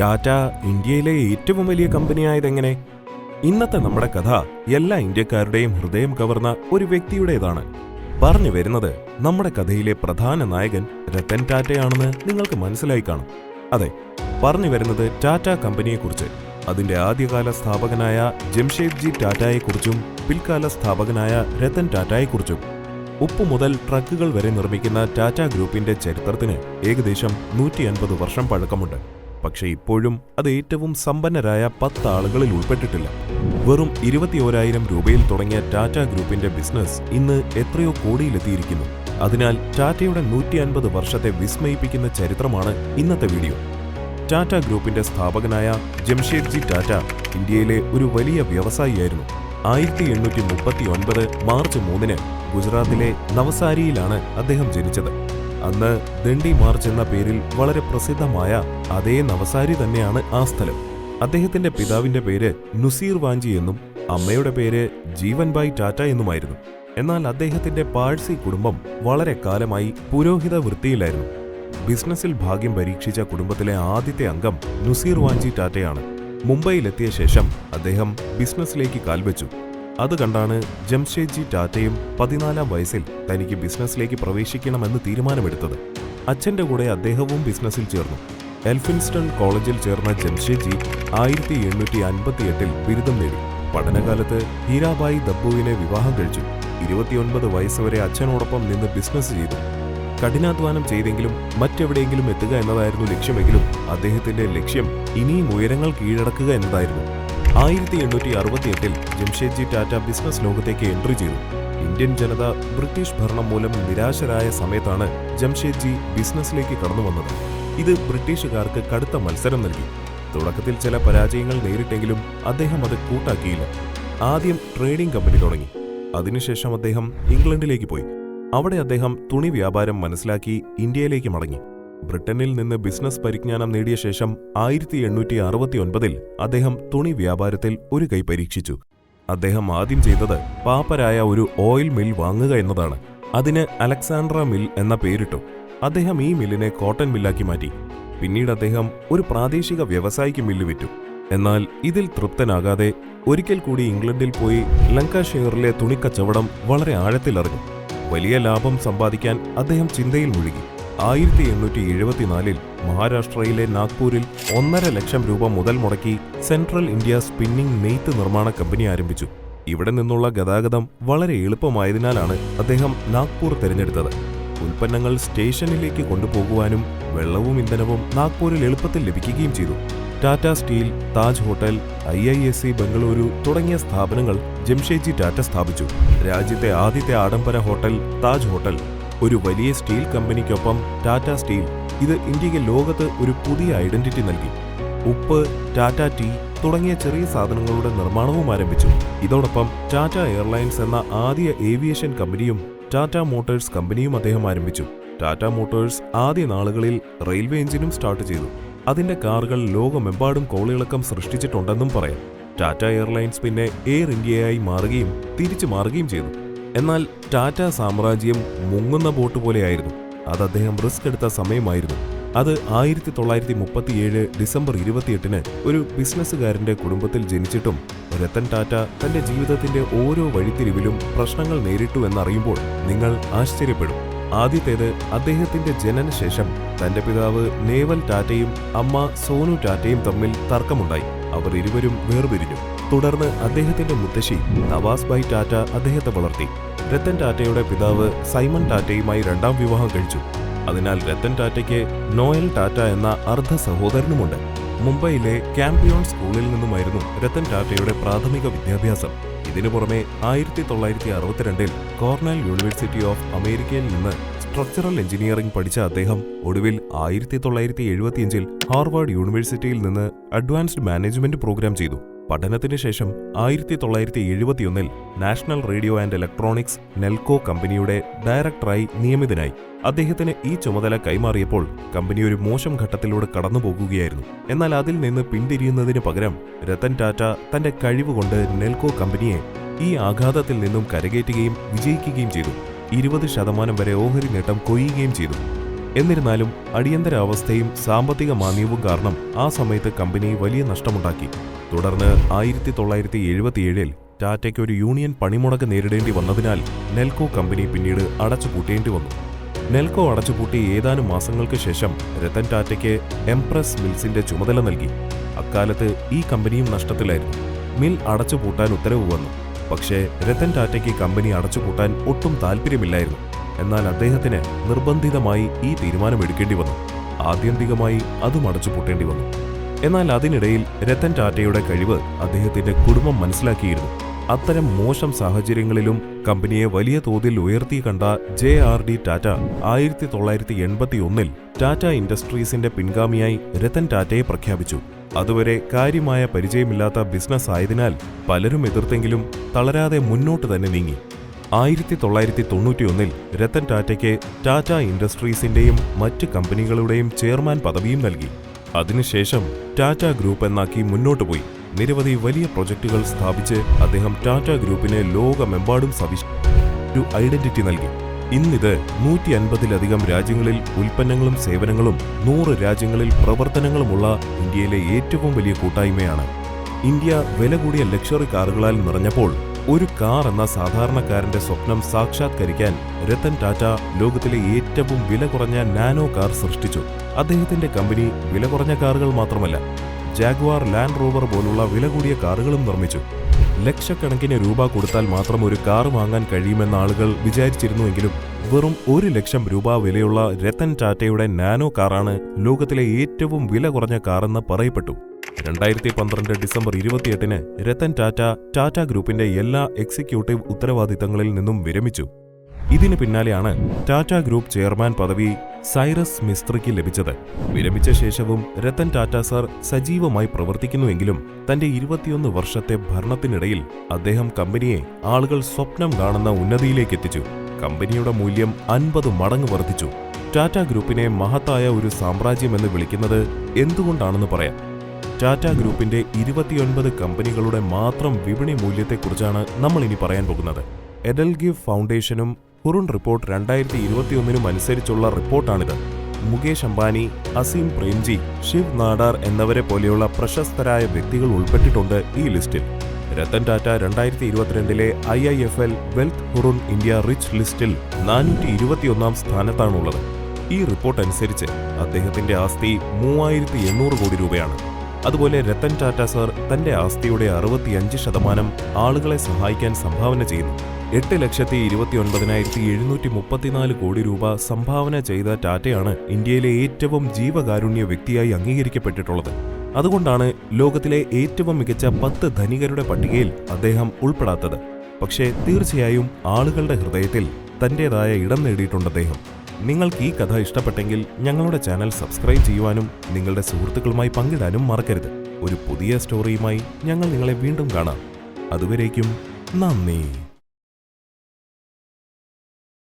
ടാറ്റ ഇന്ത്യയിലെ ഏറ്റവും വലിയ കമ്പനിയായതെങ്ങനെ? ഇന്നത്തെ നമ്മുടെ കഥ എല്ലാ ഇന്ത്യക്കാരുടെയും ഹൃദയം കവർന്ന ഒരു വ്യക്തിയുടേതാണ്. പറഞ്ഞു വരുന്നത് നമ്മുടെ കഥയിലെ പ്രധാന നായകൻ രത്തൻ ടാറ്റയാണെന്ന് നിങ്ങൾക്ക് മനസ്സിലായി കാണും. അതെ പറഞ്ഞു വരുന്നത് ടാറ്റ കമ്പനിയെക്കുറിച്ച്. അതിന്റെ ആദ്യകാല സ്ഥാപകനായ ജംഷേദ്ജി ടാറ്റയെക്കുറിച്ചും പിൽക്കാല സ്ഥാപകനായ രത്തൻ ടാറ്റയെക്കുറിച്ചും. ഉപ്പ് മുതൽ ട്രക്കുകൾ വരെ നിർമ്മിക്കുന്ന ടാറ്റ ഗ്രൂപ്പിന്റെ ചരിത്രത്തിന് ഏകദേശം നൂറ്റി വർഷം പഴക്കമുണ്ട്. പക്ഷേ ഇപ്പോഴും അത് ഏറ്റവും സമ്പന്നരായ പത്ത് ആളുകളിൽ ഉൾപ്പെട്ടിട്ടില്ല. വെറും ഇരുപത്തിയോരായിരം രൂപയിൽ തുടങ്ങിയ ടാറ്റ ഗ്രൂപ്പിന്റെ ബിസിനസ് ഇന്ന് എത്രയോ കോടിയിലെത്തിയിരിക്കുന്നു. അതിനാൽ ടാറ്റയുടെ നൂറ്റി അൻപത് വർഷത്തെ വിസ്മയിപ്പിക്കുന്ന ചരിത്രമാണ് ഇന്നത്തെ വീഡിയോ. ടാറ്റ ഗ്രൂപ്പിന്റെ സ്ഥാപകനായ ജംഷേദ്ജി ടാറ്റ ഇന്ത്യയിലെ ഒരു വലിയ വ്യവസായിയായിരുന്നു. ആയിരത്തി എണ്ണൂറ്റി മുപ്പത്തി ഒൻപത് മാർച്ച് മൂന്നിന് ഗുജറാത്തിലെ നവസാരിയിലാണ് അദ്ദേഹം ജനിച്ചത്. അന്ന് ദണ്ഡി മാർച്ച് എന്ന പേരിൽ വളരെ പ്രസിദ്ധമായ അതേ നവസാരി തന്നെയാണ് ആ സ്ഥലം. അദ്ദേഹത്തിന്റെ പിതാവിന്റെ പേര് നുസീർ വാഞ്ചി എന്നും അമ്മയുടെ പേര് ജീവൻബായ് ടാറ്റ എന്നുമായിരുന്നു. എന്നാൽ അദ്ദേഹത്തിന്റെ പാഴ്സി കുടുംബം വളരെ കാലമായി പുരോഹിത വൃത്തിയിലായിരുന്നു. ബിസിനസ്സിൽ ഭാഗ്യം പരീക്ഷിച്ച കുടുംബത്തിലെ ആദ്യത്തെ അംഗം നുസീർ വാഞ്ചി ടാറ്റയാണ്. മുംബൈയിലെത്തിയ ശേഷം അദ്ദേഹം ബിസിനസ്സിലേക്ക് കാൽവെച്ചു. അത് കണ്ടാണ് ജംഷേദ്ജി ടാറ്റയും പതിനാലാം വയസ്സിൽ തനിക്ക് ബിസിനസ്സിലേക്ക് പ്രവേശിക്കണമെന്ന് തീരുമാനമെടുത്തത്. അച്ഛന്റെ കൂടെ അദ്ദേഹവും ബിസിനസ്സിൽ ചേർന്നു. എൽഫിൻസ്റ്റൺ കോളേജിൽ ചേർന്ന ജംഷേദ്ജി ആയിരത്തി എണ്ണൂറ്റി അൻപത്തിയെട്ടിൽ ബിരുദം നേടി. പഠനകാലത്ത് ഹീരാബായി ദബ്ബുവിനെ വിവാഹം കഴിച്ചു. ഇരുപത്തിയൊൻപത് വയസ്സുവരെ അച്ഛനോടൊപ്പം നിന്ന് ബിസിനസ് ചെയ്തു. കഠിനാധ്വാനം ചെയ്തെങ്കിലും മറ്റെവിടെയെങ്കിലും എത്തുക എന്നതായിരുന്നു ലക്ഷ്യമെങ്കിലും അദ്ദേഹത്തിന്റെ ലക്ഷ്യം ഇനിയും ഉയരങ്ങൾ കീഴടക്കുക എന്നതായിരുന്നു. ആയിരത്തി എണ്ണൂറ്റി അറുപത്തിയെട്ടിൽ ജംഷേദ്ജി ടാറ്റ ബിസിനസ് ലോകത്തേക്ക് എൻട്രി ചെയ്തു. ഇന്ത്യൻ ജനത ബ്രിട്ടീഷ് ഭരണം മൂലം നിരാശരായ സമയത്താണ് ജംഷേദ്ജി ബിസിനസ്സിലേക്ക് കടന്നു വന്നത്. ഇത് ബ്രിട്ടീഷുകാർക്ക് കടുത്ത മത്സരം നൽകി. തുടക്കത്തിൽ ചില പരാജയങ്ങൾ നേരിട്ടെങ്കിലും അദ്ദേഹം അത് കൂട്ടാക്കിയില്ല. ആദ്യം ട്രേഡിംഗ് കമ്പനി തുടങ്ങി. അതിനുശേഷം അദ്ദേഹം ഇംഗ്ലണ്ടിലേക്ക് പോയി. അവിടെ അദ്ദേഹം തുണി വ്യാപാരം മനസ്സിലാക്കി ഇന്ത്യയിലേക്ക് മടങ്ങി. ബ്രിട്ടനിൽ നിന്ന് ബിസിനസ് പരിജ്ഞാനം നേടിയ ശേഷം ആയിരത്തി എണ്ണൂറ്റി അറുപത്തി ഒൻപതിൽ അദ്ദേഹം തുണി വ്യാപാരത്തിൽ ഒരു കൈ പരീക്ഷിച്ചു. അദ്ദേഹം ആദ്യം ചെയ്തത് പാപ്പരായ ഒരു ഓയിൽ മിൽ വാങ്ങുക എന്നതാണ്. അതിന് അലക്സാണ്ട്ര മിൽ എന്ന പേരിട്ടു. അദ്ദേഹം ഈ മില്ലിനെ കോട്ടൺ മില്ലാക്കി മാറ്റി. പിന്നീട് അദ്ദേഹം ഒരു പ്രാദേശിക വ്യവസായിക്ക് മില്ല് വിറ്റു. എന്നാൽ ഇതിൽ തൃപ്തനാകാതെ ഒരിക്കൽ കൂടി ഇംഗ്ലണ്ടിൽ പോയി ലങ്കാഷെയറിലെ തുണിക്കച്ചവടം വളരെ ആഴത്തിലറിഞ്ഞു വലിയ ലാഭം സമ്പാദിക്കാൻ അദ്ദേഹം ചിന്തയിൽ മുഴുകി. ആയിരത്തി എണ്ണൂറ്റി എഴുപത്തിനാലിൽ മഹാരാഷ്ട്രയിലെ നാഗ്പൂരിൽ ഒന്നര ലക്ഷം രൂപ മുതൽ മുടക്കി സെൻട്രൽ ഇന്ത്യ സ്പിന്നിംഗ് നെയ്ത്ത് നിർമ്മാണ കമ്പനി ആരംഭിച്ചു. ഇവിടെ നിന്നുള്ള ഗതാഗതം വളരെ എളുപ്പമായതിനാലാണ് അദ്ദേഹം നാഗ്പൂർ തിരഞ്ഞെടുത്തത്. ഉൽപ്പന്നങ്ങൾ സ്റ്റേഷനിലേക്ക് കൊണ്ടുപോകുവാനും വെള്ളവും ഇന്ധനവും നാഗ്പൂരിൽ എളുപ്പത്തിൽ ലഭിക്കുകയും ചെയ്തു. Tata steel Taj hotel I I S C Bengaluru തുടങ്ങിയ സ്ഥാപനങ്ങൾ ജംഷേദ്ജി ടാറ്റ സ്ഥാപിച്ചു. രാജ്യത്തെ ആദ്യത്തെ ആഡംബര ഹോട്ടൽ താജ് ഹോട്ടൽ. ഒരു വലിയ സ്റ്റീൽ കമ്പനിക്കൊപ്പം ടാറ്റ സ്റ്റീൽ ഇത് ഇന്ത്യയ്ക്ക് ലോകത്ത് ഒരു പുതിയ ഐഡന്റിറ്റി നൽകി. ഉപ്പ് ടാറ്റ ടീ തുടങ്ങിയ ചെറിയ സാധനങ്ങളുടെ നിർമ്മാണവും ആരംഭിച്ചു. ഇതോടൊപ്പം ടാറ്റ എയർലൈൻസ് എന്ന ആദ്യ ഏവിയേഷൻ കമ്പനിയും ടാറ്റ മോട്ടോഴ്സ് കമ്പനിയും അദ്ദേഹം ആരംഭിച്ചു. ടാറ്റ മോട്ടോഴ്സ് ആദ്യ നാളുകളിൽ റെയിൽവേ എഞ്ചിനും സ്റ്റാർട്ട് ചെയ്തു. അതിന്റെ കാറുകൾ ലോകമെമ്പാടും കോളിളക്കം സൃഷ്ടിച്ചിട്ടുണ്ടെന്നും പറയാം. ടാറ്റ എയർലൈൻസ് പിന്നെ എയർ ഇന്ത്യയായി മാറുകയും തിരിച്ചു മാറുകയും ചെയ്തു. എന്നാൽ ടാറ്റ സാമ്രാജ്യം മുങ്ങുന്ന ബോട്ട് പോലെയായിരുന്നു. അത് അദ്ദേഹം റിസ്ക് എടുത്ത സമയമായിരുന്നു. അത് ആയിരത്തി തൊള്ളായിരത്തി മുപ്പത്തിയേഴ് ഡിസംബർ ഇരുപത്തിയെട്ടിന് ഒരു ബിസിനസ്സുകാരന്റെ കുടുംബത്തിൽ ജനിച്ചിട്ടും രത്തൻ ടാറ്റ തന്റെ ജീവിതത്തിന്റെ ഓരോ വഴിത്തിരിവിലും പ്രശ്നങ്ങൾ നേരിട്ടു എന്നറിയുമ്പോൾ നിങ്ങൾ ആശ്ചര്യപ്പെടും. ആദ്യത്തേത് അദ്ദേഹത്തിന്റെ ജനനശേഷം തന്റെ പിതാവ് നേവൽ ടാറ്റയും അമ്മ സോനു ടാറ്റയും തമ്മിൽ തർക്കമുണ്ടായി. അവർ ഇരുവരും വേർപിരിഞ്ഞു. തുടർന്ന് അദ്ദേഹത്തിന്റെ മുത്തശ്ശി നവാസ് ഭായ് ടാറ്റ അദ്ദേഹത്തെ വളർത്തി. രത്തൻ ടാറ്റയുടെ പിതാവ് സൈമൺ ടാറ്റയുമായി രണ്ടാം വിവാഹം കഴിച്ചു. അതിനാൽ രത്തൻ ടാറ്റയ്ക്ക് നോയൽ ടാറ്റ എന്ന അർദ്ധ സഹോദരനുമുണ്ട്. മുംബൈയിലെ ക്യാമ്പിയോൺ സ്കൂളിൽ നിന്നുമായിരുന്നു രത്തൻ ടാറ്റയുടെ പ്രാഥമിക വിദ്യാഭ്യാസം. ഇതിനു പുറമെ ആയിരത്തി തൊള്ളായിരത്തി അറുപത്തിരണ്ടിൽ കോർണൽ യൂണിവേഴ്സിറ്റി ഓഫ് അമേരിക്കയിൽ നിന്ന് സ്ട്രക്ചറൽ എഞ്ചിനീയറിംഗ് പഠിച്ച അദ്ദേഹം ഒടുവിൽ ആയിരത്തി തൊള്ളായിരത്തി എഴുപത്തിയഞ്ചിൽ ഹാർവാർഡ് യൂണിവേഴ്സിറ്റിയിൽ നിന്ന് അഡ്വാൻസ്ഡ് മാനേജ്മെന്റ് പ്രോഗ്രാം ചെയ്തു. പഠനത്തിന് ശേഷം ആയിരത്തി തൊള്ളായിരത്തി എഴുപത്തിയൊന്നിൽ national radio and electronics Nelco കമ്പനിയുടെ ഡയറക്ടറായി നിയമിതനായി. അദ്ദേഹത്തിന് ഈ ചുമതല കൈമാറിയപ്പോൾ കമ്പനി ഒരു മോശം ഘട്ടത്തിലൂടെ കടന്നുപോകുകയായിരുന്നു. എന്നാൽ അതിൽ നിന്ന് പിന്തിരിയുന്നതിന് പകരം രത്തൻ ടാറ്റ തന്റെ കഴിവുകൊണ്ട് നെൽകോ കമ്പനിയെ ഈ ആഘാതത്തിൽ നിന്നും കരകയറ്റുകയും വിജയിക്കുകയും ചെയ്തു. ഇരുപത് ശതമാനം വരെ ഓഹരി നേട്ടം കൊയ്യുകയും ചെയ്തു. എന്നിരുന്നാലും അടിയന്തരാവസ്ഥയും സാമ്പത്തിക മാന്ദ്യവും കാരണം ആ സമയത്ത് കമ്പനി വലിയ നഷ്ടമുണ്ടാക്കി. തുടർന്ന് ആയിരത്തി തൊള്ളായിരത്തി എഴുപത്തിയേഴിൽ ടാറ്റയ്ക്ക് ഒരു യൂണിയൻ പണിമുടക്ക് നേരിടേണ്ടി വന്നതിനാൽ നെൽകോ കമ്പനി പിന്നീട് അടച്ചുപൂട്ടേണ്ടി വന്നു. നെൽകോ അടച്ചുപൂട്ടി ഏതാനും മാസങ്ങൾക്ക് ശേഷം രത്തൻ ടാറ്റയ്ക്ക് എംപ്രസ് മിൽസിന്റെ ചുമതല നൽകി. അക്കാലത്ത് ഈ കമ്പനിയും നഷ്ടത്തിലായിരുന്നു. മിൽ അടച്ചുപൂട്ടാൻ ഉത്തരവ് വന്നു. പക്ഷേ രത്തൻ ടാറ്റയ്ക്ക് കമ്പനി അടച്ചുപൂട്ടാൻ ഒട്ടും താല്പര്യമില്ലായിരുന്നു. എന്നാൽ അദ്ദേഹത്തിന് നിർബന്ധിതമായി ഈ തീരുമാനം എടുക്കേണ്ടി വന്നു. ആത്യന്തികമായി അതും അടച്ചുപൂട്ടേണ്ടി വന്നു. എന്നാൽ അതിനിടയിൽ രത്തൻ ടാറ്റയുടെ കഴിവ് അദ്ദേഹത്തിന്റെ കുടുംബം മനസ്സിലാക്കിയിരുന്നു. അത്തരം മോശം സാഹചര്യങ്ങളിലും കമ്പനിയെ വലിയ തോതിൽ ഉയർത്തി കണ്ട ജെ ആർ ഡി ടാറ്റ ആയിരത്തി തൊള്ളായിരത്തി എൺപത്തി ഒന്നിൽ ടാറ്റ ഇൻഡസ്ട്രീസിന്റെ പിൻഗാമിയായി രത്തൻ ടാറ്റയെ പ്രഖ്യാപിച്ചു. അതുവരെ കാര്യമായ പരിചയമില്ലാത്ത ബിസിനസ് ആയതിനാൽ പലരും എതിർത്തെങ്കിലും തളരാതെ മുന്നോട്ട് തന്നെ നീങ്ങി. ആയിരത്തി തൊള്ളായിരത്തി തൊണ്ണൂറ്റിയൊന്നിൽ രത്തൻ ടാറ്റയ്ക്ക് ടാറ്റ ഇൻഡസ്ട്രീസിന്റെയും മറ്റ് കമ്പനികളുടെയും ചെയർമാൻ പദവിയും നൽകി. അതിനുശേഷം ടാറ്റ ഗ്രൂപ്പ് എന്നാക്കി മുന്നോട്ടു പോയി. നിരവധി വലിയ പ്രൊജക്ടുകൾ സ്ഥാപിച്ച് അദ്ദേഹം ടാറ്റ ഗ്രൂപ്പിന് ലോകമെമ്പാടും സവിശ ഒരു ഐഡന്റിറ്റി നൽകി. ഇന്നിത് നൂറ്റി അൻപതിലധികം രാജ്യങ്ങളിൽ ഉൽപ്പന്നങ്ങളും സേവനങ്ങളും നൂറ് രാജ്യങ്ങളിൽ പ്രവർത്തനങ്ങളുമുള്ള ഇന്ത്യയിലെ ഏറ്റവും വലിയ കൂട്ടായ്മയാണ്. ഇന്ത്യ വില കൂടിയ ലക്ഷറി കാറുകളാൽ നിറഞ്ഞപ്പോൾ ഒരു കാർ എന്ന സാധാരണക്കാരന്റെ സ്വപ്നം സാക്ഷാത്കരിക്കാൻ രത്തൻ ടാറ്റ ലോകത്തിലെ ഏറ്റവും വില കുറഞ്ഞ നാനോ കാർ സൃഷ്ടിച്ചു. അദ്ദേഹത്തിന്റെ കമ്പനി വില കുറഞ്ഞ കാറുകൾ മാത്രമല്ല ജാഗ്വാർ ലാൻഡ് റോവർ പോലുള്ള വില കൂടിയ കാറുകളും നിർമ്മിച്ചു. ലക്ഷക്കണക്കിന് രൂപ കൊടുത്താൽ മാത്രം ഒരു കാർ വാങ്ങാൻ കഴിയുമെന്ന ആളുകൾ വിചാരിച്ചിരുന്നുവെങ്കിലും വെറും ഒരു ലക്ഷം രൂപ വിലയുള്ള രത്തൻ ടാറ്റയുടെ നാനോ കാറാണ് ലോകത്തിലെ ഏറ്റവും വില കുറഞ്ഞ കാറെന്ന് പറയപ്പെട്ടു. രണ്ടായിരത്തി പന്ത്രണ്ട് ഡിസംബർ ഇരുപത്തിയെട്ടിന് രത്തൻ ടാറ്റ ടാറ്റ ഗ്രൂപ്പിന്റെ എല്ലാ എക്സിക്യൂട്ടീവ് ഉത്തരവാദിത്തങ്ങളിൽ നിന്നും വിരമിച്ചു. ഇതിന് പിന്നാലെയാണ് ടാറ്റ ഗ്രൂപ്പ് ചെയർമാൻ പദവി സൈറസ് മിസ്ത്രിക്ക് ലഭിച്ചത്. വിരമിച്ച ശേഷവും രത്തൻ ടാറ്റ സർ സജീവമായി പ്രവർത്തിക്കുന്നുവെങ്കിലും തന്റെ ഇരുപത്തിയൊന്ന് വർഷത്തെ ഭരണത്തിനിടയിൽ അദ്ദേഹം കമ്പനിയെ ആളുകൾ സ്വപ്നം കാണുന്ന ഉന്നതിയിലേക്ക് എത്തിച്ചു കമ്പനിയുടെ മൂല്യം അൻപത് മടങ്ങ് വർദ്ധിച്ചു. ടാറ്റ ഗ്രൂപ്പിനെ മഹത്തായ ഒരു സാമ്രാജ്യമെന്ന് വിളിക്കുന്നത് എന്തുകൊണ്ടാണെന്ന് പറയാം. ടാറ്റ ഗ്രൂപ്പിന്റെ ഇരുപത്തിയൊൻപത് കമ്പനികളുടെ മാത്രം വിപണി മൂല്യത്തെക്കുറിച്ചാണ് നമ്മൾ ഇനി പറയാൻ പോകുന്നത്. എഡൽഗിവ് ഫൗണ്ടേഷനും ഹുറുൺ റിപ്പോർട്ട് രണ്ടായിരത്തി ഇരുപത്തിയൊന്നിനും അനുസരിച്ചുള്ള റിപ്പോർട്ടാണിത്. മുകേഷ് അംബാനി അസീം പ്രേംജി ശിവ് നാടാർ എന്നിവരെ പോലെയുള്ള പ്രശസ്തരായ വ്യക്തികൾ ഉൾപ്പെട്ടിട്ടുണ്ട് ഈ ലിസ്റ്റിൽ. രത്തൻ ടാറ്റ രണ്ടായിരത്തി ഇരുപത്തിരണ്ടിലെ I I F L wealth Hurun India rich ലിസ്റ്റിൽ നാനൂറ്റി ഇരുപത്തിയൊന്നാം സ്ഥാനത്താണുള്ളത്. ഈ റിപ്പോർട്ട് അനുസരിച്ച് അദ്ദേഹത്തിന്റെ ആസ്തി മൂവായിരത്തി എണ്ണൂറ് കോടി രൂപയാണ്. അതുപോലെ രത്തൻ ടാറ്റ സാർ തന്റെ ആസ്തിയുടെ അറുപത്തിയഞ്ച് ശതമാനം ആളുകളെ സഹായിക്കാൻ സംഭാവന ചെയ്യുന്നു. എട്ട് ലക്ഷത്തി ഇരുപത്തി ഒൻപതിനായിരത്തി എഴുന്നൂറ്റി മുപ്പത്തിനാല് കോടി രൂപ സംഭാവന ചെയ്ത ടാറ്റയാണ് ഇന്ത്യയിലെ ഏറ്റവും ജീവകാരുണ്യ വ്യക്തിയായി അംഗീകരിക്കപ്പെട്ടിട്ടുള്ളത്. അതുകൊണ്ടാണ് ലോകത്തിലെ ഏറ്റവും മികച്ച പത്ത് ധനികരുടെ പട്ടികയിൽ അദ്ദേഹം ഉൾപ്പെടാത്തത്. പക്ഷേ തീർച്ചയായും ആളുകളുടെ ഹൃദയത്തിൽ തന്റേതായ ഇടം നേടിയിട്ടുണ്ട് അദ്ദേഹം. നിങ്ങൾക്ക് ഈ കഥ ഇഷ്ടപ്പെട്ടെങ്കിൽ ഞങ്ങളുടെ ചാനൽ സബ്സ്ക്രൈബ് ചെയ്യുവാനും നിങ്ങളുടെ സുഹൃത്തുക്കളുമായി പങ്കിടാനും മറക്കരുത്. ഒരു പുതിയ സ്റ്റോറിയുമായി ഞങ്ങൾ നിങ്ങളെ വീണ്ടും കാണാം. അതുവരേക്കും നന്ദി.